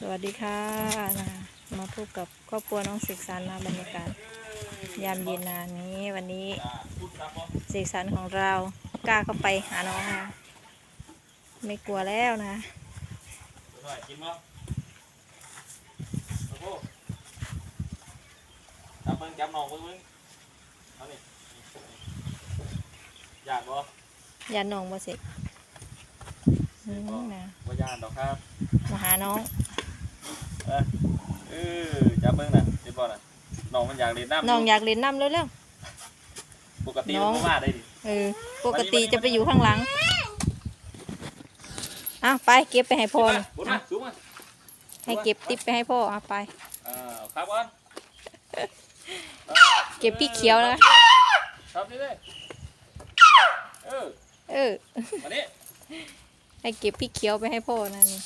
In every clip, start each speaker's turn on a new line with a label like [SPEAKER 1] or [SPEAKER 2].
[SPEAKER 1] สวัสดีค่ะนะมาพบกับครอบครัวน้องเสกสรรนะบรรยากาศยามเย็นนานี้วันนี้เสกสรรของเรากล้าเข้าไปหาน้องนะไม่กลัวแล้วนะ
[SPEAKER 2] หน่อยกินมั้งโอ้โหจับมึงจับน้องมึงมึงเอานี่อยากบ่
[SPEAKER 1] ยานน้องบ่เสกอืมนะ
[SPEAKER 2] บ่ยานดอกครับ
[SPEAKER 1] มาหาน้อง
[SPEAKER 2] เออเออจับมึงน่ะเห็นบ่น่ะน้องมันอยากเล่นน้ำ
[SPEAKER 1] น้องอยากเล่นน้ำเร็ว
[SPEAKER 2] ปกติ
[SPEAKER 1] น้
[SPEAKER 2] มั
[SPEAKER 1] อนง
[SPEAKER 2] บ่มาได้ดิ
[SPEAKER 1] ๆเออปกติจะไปอยู่ข้างหลังอ้าวไปเก็บไปให้พ่อ
[SPEAKER 2] มา
[SPEAKER 1] นี่
[SPEAKER 2] บุญมาสูงมา
[SPEAKER 1] ให้เก็บติ๊บไปให้พ่อเอาไป
[SPEAKER 2] อ่าครับก่อน
[SPEAKER 1] เก็บพี่เขียวนะ
[SPEAKER 2] ครับนี่เลยเออ
[SPEAKER 1] เออ
[SPEAKER 2] มานี่
[SPEAKER 1] ให้เก็บพี่เขียวไปให้พ่อนะนี่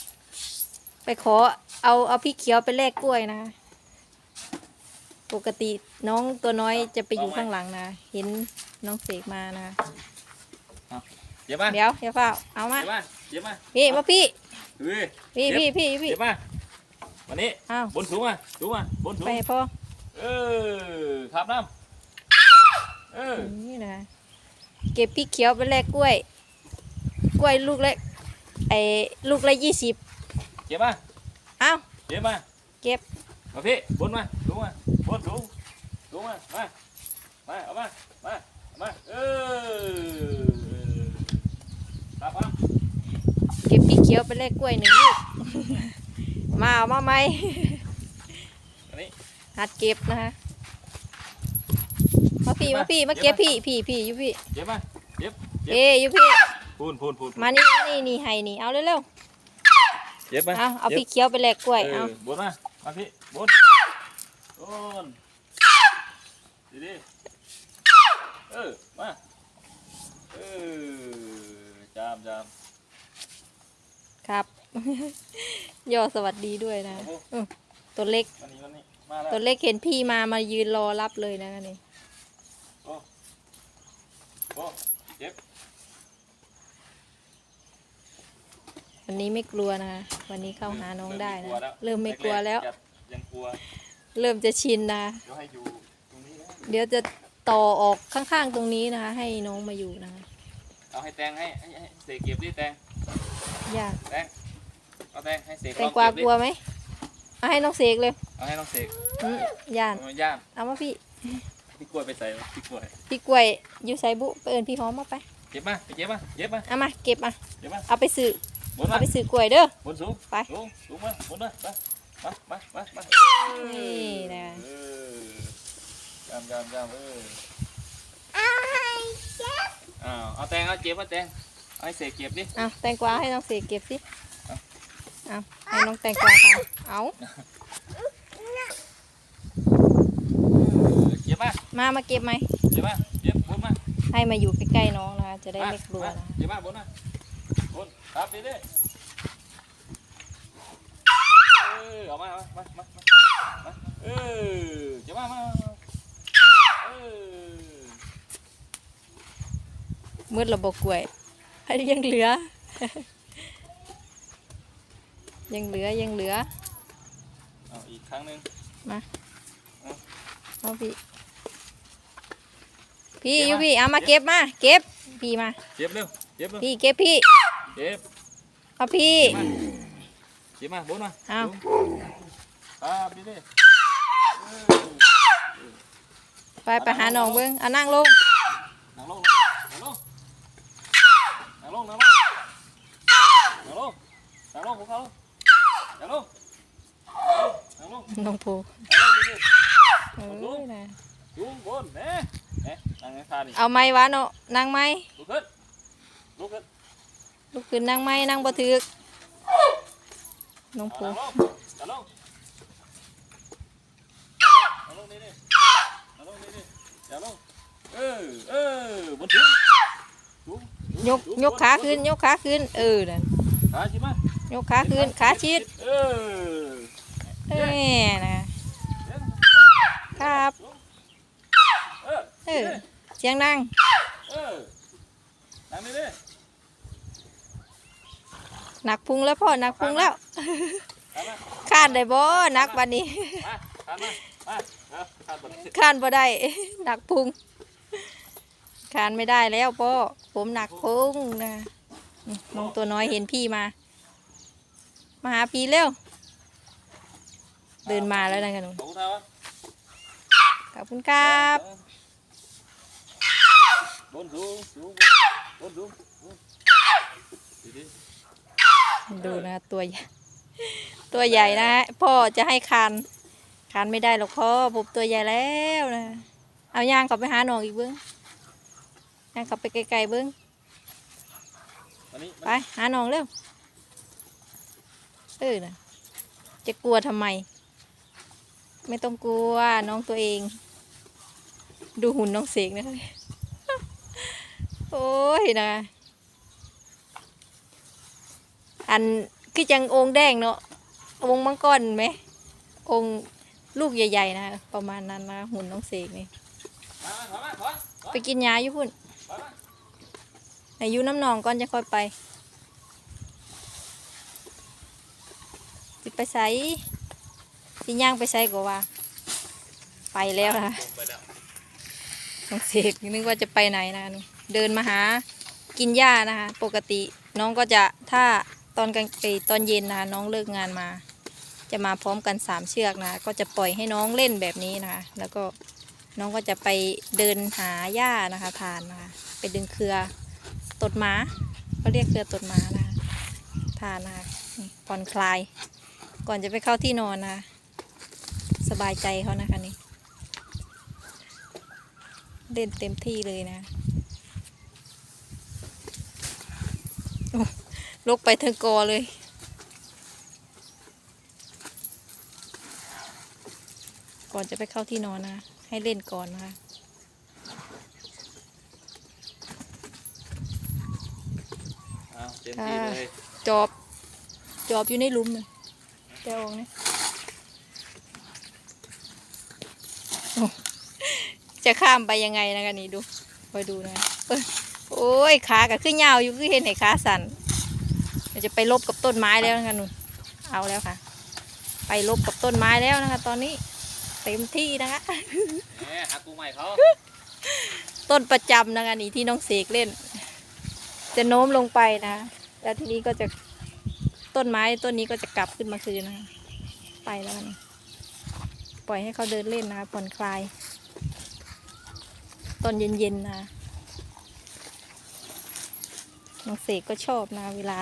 [SPEAKER 1] ไปขอ เอาเอาพี่เขียวไปแลกกล้วยนะปกติน้องตัวน้อยจะไปอยู่ข้างหลังนะ เห็นน้องเสกมานะ
[SPEAKER 2] เดี๋ยวมา
[SPEAKER 1] เดี๋ยวอย่าเฝ้าเอามา
[SPEAKER 2] เดี๋ยวมาเดี๋ยวมา
[SPEAKER 1] พี่มาพี่
[SPEAKER 2] เฮ้ย
[SPEAKER 1] พี่พี่พี่พี่
[SPEAKER 2] เดี๋ยวมาวันนี้
[SPEAKER 1] เอา
[SPEAKER 2] บนสูงมาสูงมาบนสูง
[SPEAKER 1] ไปให้พ่อ
[SPEAKER 2] เออครับน้ำเออ
[SPEAKER 1] นี่นะเก็บพี่เขียวไปแลกกล้วย กล้วยลูกเล็กไอ้ลูกละยี่สิบ
[SPEAKER 2] เก็บมา
[SPEAKER 1] เอา
[SPEAKER 2] เก็บมา
[SPEAKER 1] เก็บ
[SPEAKER 2] มาพี่บนมาสูงมาบนสูงสูงมา มา มา เอามา มาเอามา เออครับครับ
[SPEAKER 1] เก็บพี่เขียวไปแลกกล้วยหนึ่งลูก มาเอามาไหม
[SPEAKER 2] อันนี้
[SPEAKER 1] หัดเก็บนะคะมาพี่มาพี่มาเก็บพี่พี่พี่อยู่พี่
[SPEAKER 2] เก็บมา เก็บเก็บ
[SPEAKER 1] เอ้ยอยู่พี่
[SPEAKER 2] พูนพูนพูน
[SPEAKER 1] มานี่นี่นี่ให้นี่ เอาเร็ว
[SPEAKER 2] เก็บมา
[SPEAKER 1] ๆเอาเอา
[SPEAKER 2] ก็บ
[SPEAKER 1] พี่เขียวไปแลกกล้วย
[SPEAKER 2] เอ
[SPEAKER 1] เอา
[SPEAKER 2] อบนมามาพี่บนบนดีดีเออมาเออจามจาม
[SPEAKER 1] ครับย่อสวัสดีด้วยนะ
[SPEAKER 2] โอ้โห
[SPEAKER 1] อืมตัวเล็ก
[SPEAKER 2] วันนี้วันนี้มาแล้ว
[SPEAKER 1] ตัวเล็กเห็นพี่มามายืนรอรับเลยนะนี่
[SPEAKER 2] โอ้โอ้เจ็บ
[SPEAKER 1] วันนี้ไม่กลัวนะคะ วันนี้เข้าหาน้องได้นะ
[SPEAKER 2] เริ่
[SPEAKER 1] เริ่ม
[SPEAKER 2] มไม่
[SPEAKER 1] ไม่
[SPEAKER 2] ก
[SPEAKER 1] ก
[SPEAKER 2] ลั
[SPEAKER 1] ลัว
[SPEAKER 2] วแล้
[SPEAKER 1] แล้ว
[SPEAKER 2] วยังกลัว
[SPEAKER 1] เริ่มจะชินนะ
[SPEAKER 2] เดี๋ยวให้อยู่ตรงนี้นะ
[SPEAKER 1] เดี๋ยวจะต่อออกข้างๆตรงนี้นะคะ ให้น้องมาอยู่นะคะ
[SPEAKER 2] เอาให้แตงให้ให้ให้เสกเก็บดิแตง
[SPEAKER 1] ยาก
[SPEAKER 2] แตงเอาแตงให้เสก
[SPEAKER 1] แตงกวา
[SPEAKER 2] ลอง
[SPEAKER 1] ก
[SPEAKER 2] เบดิ
[SPEAKER 1] ลัวไหมเอาให้น้องเสกเลย
[SPEAKER 2] เอาให้น้องเสก
[SPEAKER 1] อืมย่าน
[SPEAKER 2] เอาย่าง
[SPEAKER 1] เอามาพี่
[SPEAKER 2] พี่กล้วยไปใส่วะพี่กล้วย
[SPEAKER 1] พี่กล้วยอยู่ใส่บุไปเอินพี่หอมมาไป
[SPEAKER 2] เก็บมาไปเก็บมาเก็บมา
[SPEAKER 1] เอามาเก็บมา
[SPEAKER 2] เก็บมา
[SPEAKER 1] เอาไปซื้อบ
[SPEAKER 2] น
[SPEAKER 1] เอา
[SPEAKER 2] มา
[SPEAKER 1] ไปซื้อกล้วยเด้อ บ
[SPEAKER 2] นสูง
[SPEAKER 1] ไป
[SPEAKER 2] สูงสูงมาบนมาไปมามามามา
[SPEAKER 1] นี่นะ
[SPEAKER 2] เออจำจำจำเอออ้าวเอาแตงเอาเก็บมาแตงเอาให้เสกเก็บดิ
[SPEAKER 1] เอาแตงกวาให้น้องเสกเก็บสิ
[SPEAKER 2] เอา
[SPEAKER 1] เอาให้น้องแตงกวาทำเอา
[SPEAKER 2] เก็บมา
[SPEAKER 1] มามาเก็บไหม
[SPEAKER 2] เก็บมาเก็บบนมา
[SPEAKER 1] ให้มาอยู่ใกล้ๆน้องนะคะจะได้ไม่กลัวนะคะ
[SPEAKER 2] เก็บมาบนมา บนครับดีดิเออเอามาเอามามามามาเออเก็บมามามาเออ
[SPEAKER 1] มืดระบบกล้วยอันนี้ยังเหลือ ยังเหลือยังเหลือ
[SPEAKER 2] เอาอีกครั้งหนึ่ง
[SPEAKER 1] เอาพี่พี่อยู่พี่เอามาเก็บมา เก็บพี่มา
[SPEAKER 2] เก็บเร็วเก็บเร็ว
[SPEAKER 1] พี่เก็บพี่
[SPEAKER 2] เก็บ
[SPEAKER 1] เอาพี่
[SPEAKER 2] เก็บมาบนมา
[SPEAKER 1] เอา
[SPEAKER 2] ครับดีดิ
[SPEAKER 1] ไปไปหาน้องเบิ้งเอานั่งลง
[SPEAKER 2] นั่งลงนั่งลงนั่งลงนั่งลงนั่งลงนั่งลงพวกเขานั่งลงนั่งลง
[SPEAKER 1] น้องภู
[SPEAKER 2] นั่งลงดิ
[SPEAKER 1] เอ้ยนะ
[SPEAKER 2] ลุงบนเน่เน่นั่งในท่านี่
[SPEAKER 1] เอาไม้วะเนาะนั่งไม้
[SPEAKER 2] ลุกขึ้นลุกขึ้น
[SPEAKER 1] ลุกขึ้นนั่งไม้นั่งบ่ถึกน้องภู
[SPEAKER 2] นั่งลงนั่งลงนั่งลงนี่ดินั่งลงนี่ดิอย่าลงเออเออบนถึงสูง
[SPEAKER 1] ยกยกขาขึ้นยกขาขึ้นเออนั่น
[SPEAKER 2] ขาชิมาย
[SPEAKER 1] กขาขึ้นขาชิด
[SPEAKER 2] เออ
[SPEAKER 1] เอ้ยนะครับ
[SPEAKER 2] เออ
[SPEAKER 1] เออเสียงดัง
[SPEAKER 2] เออนั่งนี่ดิ
[SPEAKER 1] หนักพุงแล้วพ่อหนักพุงแล้ว
[SPEAKER 2] ตามมา
[SPEAKER 1] คานได้บ่นักบัดนี้
[SPEAKER 2] มาตามมามาเอาข้ามบน
[SPEAKER 1] คานบ่ได้หนักพุงคานไม่ได้แล้วพ่อผมหนักพุงนะอืมน้องตัวน้อยเห็นพี่มา มาหาพี่เร็ว เดินมาแล้วนะกันหนู
[SPEAKER 2] ขอบคุณครับ
[SPEAKER 1] ขอบคุณครับ
[SPEAKER 2] บนสูงสูงบนสูงสูงดี
[SPEAKER 1] ดูนะตัวใหญ่ตัวใหญ่นะ พ่อจะให้คานคานไม่ได้หรอกพ่อผมตัวใหญ่แล้วนะ เอาย่างกลับไปหาหนองอีกเบิ้งย่างกลับไปไกลๆเบิ้ง
[SPEAKER 2] ๆวันนี้
[SPEAKER 1] ไปหาหนองเร็วเออนะจะกลัวทำไม ไม่ต้องกลัวน้องตัวเอง ดูหุ่นน้องเสกนะคะโอ้ยนะ อันคือจังองค์แดงเนาะองค์มังกรไหม องค์ลูกใหญ่ๆนะประมาณนั้นนะหุ่นน้องเสกนี่ไปกินยาอยู่พุ่น
[SPEAKER 2] อา
[SPEAKER 1] ยุน้ำหนองก่อนจะค่อยไปสิไปใส่สิย่างไปใส่ก็ว่า ไปแล้วนะน้องเสกนึกว่าจะไปไหนนะเดินมาหากินหญ้านะคะ ปกติน้องก็จะถ้า อนกลางตอนเย็นนะคะน้องเลิกงานมา จะมาพร้อมกันสามเชือกนะก็จะปล่อยให้น้องเล่นแบบนี้นะคะแล้วก็น้องก็จะไปเดินหาหญ้านะคะทานนะคะไปดึงเครือตดหมาก็เรียกเครือตดหมานะคะทานนะคะผ่อนคลาย ก่อนจะไปเข้าที่นอนนะ สบายใจเขานะคะนี่เล่นเต็มที่เลยนะโอ้ ลุกไปเทิงกอเลย ก่อนจะไปเข้าที่นอนนะ ให้เล่นก่อนนะคะ
[SPEAKER 2] เอาเต็มที่เลย
[SPEAKER 1] จอบ จอบอยู่ในหลุมเลยแกออกนะโอ้จะข้ามไปยังไงนะกันนี่ดูคอยดูนะเอ้ยโอ้ยขากับขึ้นยาวอยู่คือเห็นไหนขาสั่น เดี๋ยวจะไปลบกับต้นไม้แล้วนะคะนุ่นเอาแล้วค่ะ ไปลบกับต้นไม้แล้วนะคะ ตอนนี้เต็มที่นะคะ
[SPEAKER 2] แหมหากูใหม่เขา
[SPEAKER 1] ต้นประจำนะคะนี่ที่น้องเสกเล่น จะโน้มลงไปนะ แล้วทีนี้ก็จะต้นไม้ต้นนี้ก็จะกลับขึ้นมาคืนนะคะไปแล้วนะปล่อยให้เขาเดินเล่นนะคะผ่อนคลายตอนเย็นๆนะน้องเสกก็ชอบนะเวลา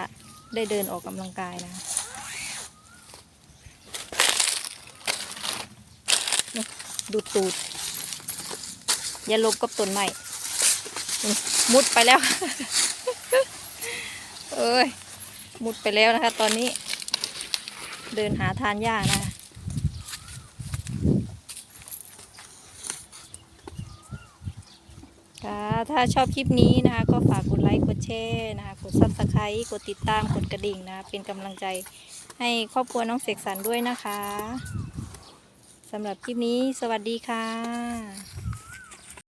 [SPEAKER 1] ได้เดินออกกำลังกายนะดูดตูด อย่าลบกับต้นไม้นี่มุดไปแล้ว เอ้ย มุดไปแล้วนะคะ ตอนนี้ เดินหาทานยากนะ ค่ะ ถ้าชอบคลิปนี้นะคะก็ฝากกดไลค์ กดแชร์นะคะ กดซับสไครต์กดติดตาม กดกระดิ่งนะ เป็นกำลังใจให้ครอบครัวน้องเสกสรรด้วยนะคะสำหรับคลิปนี้สวัสดีค่ะ